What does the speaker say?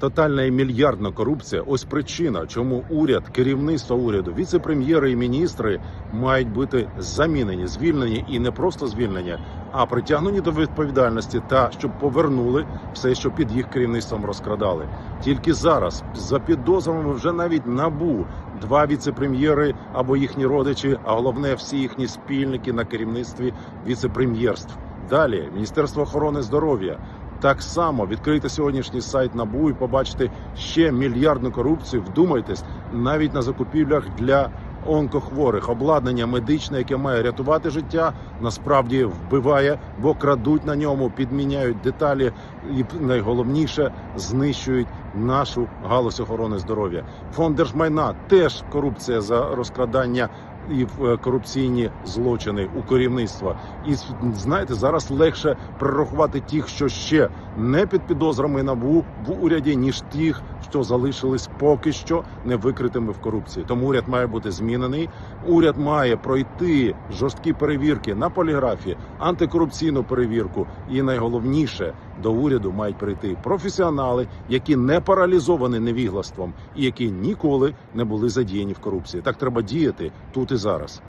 Тотальна і мільярдна корупція ось причина, чому уряд, керівництво уряду, віце-прем'єри і міністри мають бути замінені, звільнені і не просто звільнені, а притягнені до відповідальності та щоб повернули все, що під їх керівництвом розкрадали. Тільки зараз за підозрами вже навіть набу два віце-прем'єри або їхні родичі, а головне всі їхні спільники на керівництві віце-прем'єрств. Далі Міністерство охорони здоров'я. Так само відкрийте сьогоднішній сайт НАБУ і побачите ще мільярдну корупцію. Вдумайтесь, навіть на закупівлях для онкохворих обладнання медичне, яке має рятувати життя, насправді вбиває, бо крадуть на ньому, підміняють деталі, і найголовніше знищують нашу галузь охорони здоров'я. Фонд держмайна теж корупція за розкрадання і е, корупційні злочини у керівництва. І знаєте, зараз легше прорахувати тих, що ще не під підозрами набу в уряді, ніж тих, що залишились поки що не викритими в корупції. Тому уряд має бути змінений. Уряд має пройти жорсткі перевірки на поліграфі, антикорупційну перевірку. І найголовніше до уряду мають прийти професіонали, які не паралізовані невіглаством і які ніколи не були задіяні в корупції. Так треба діяти тут і зараз.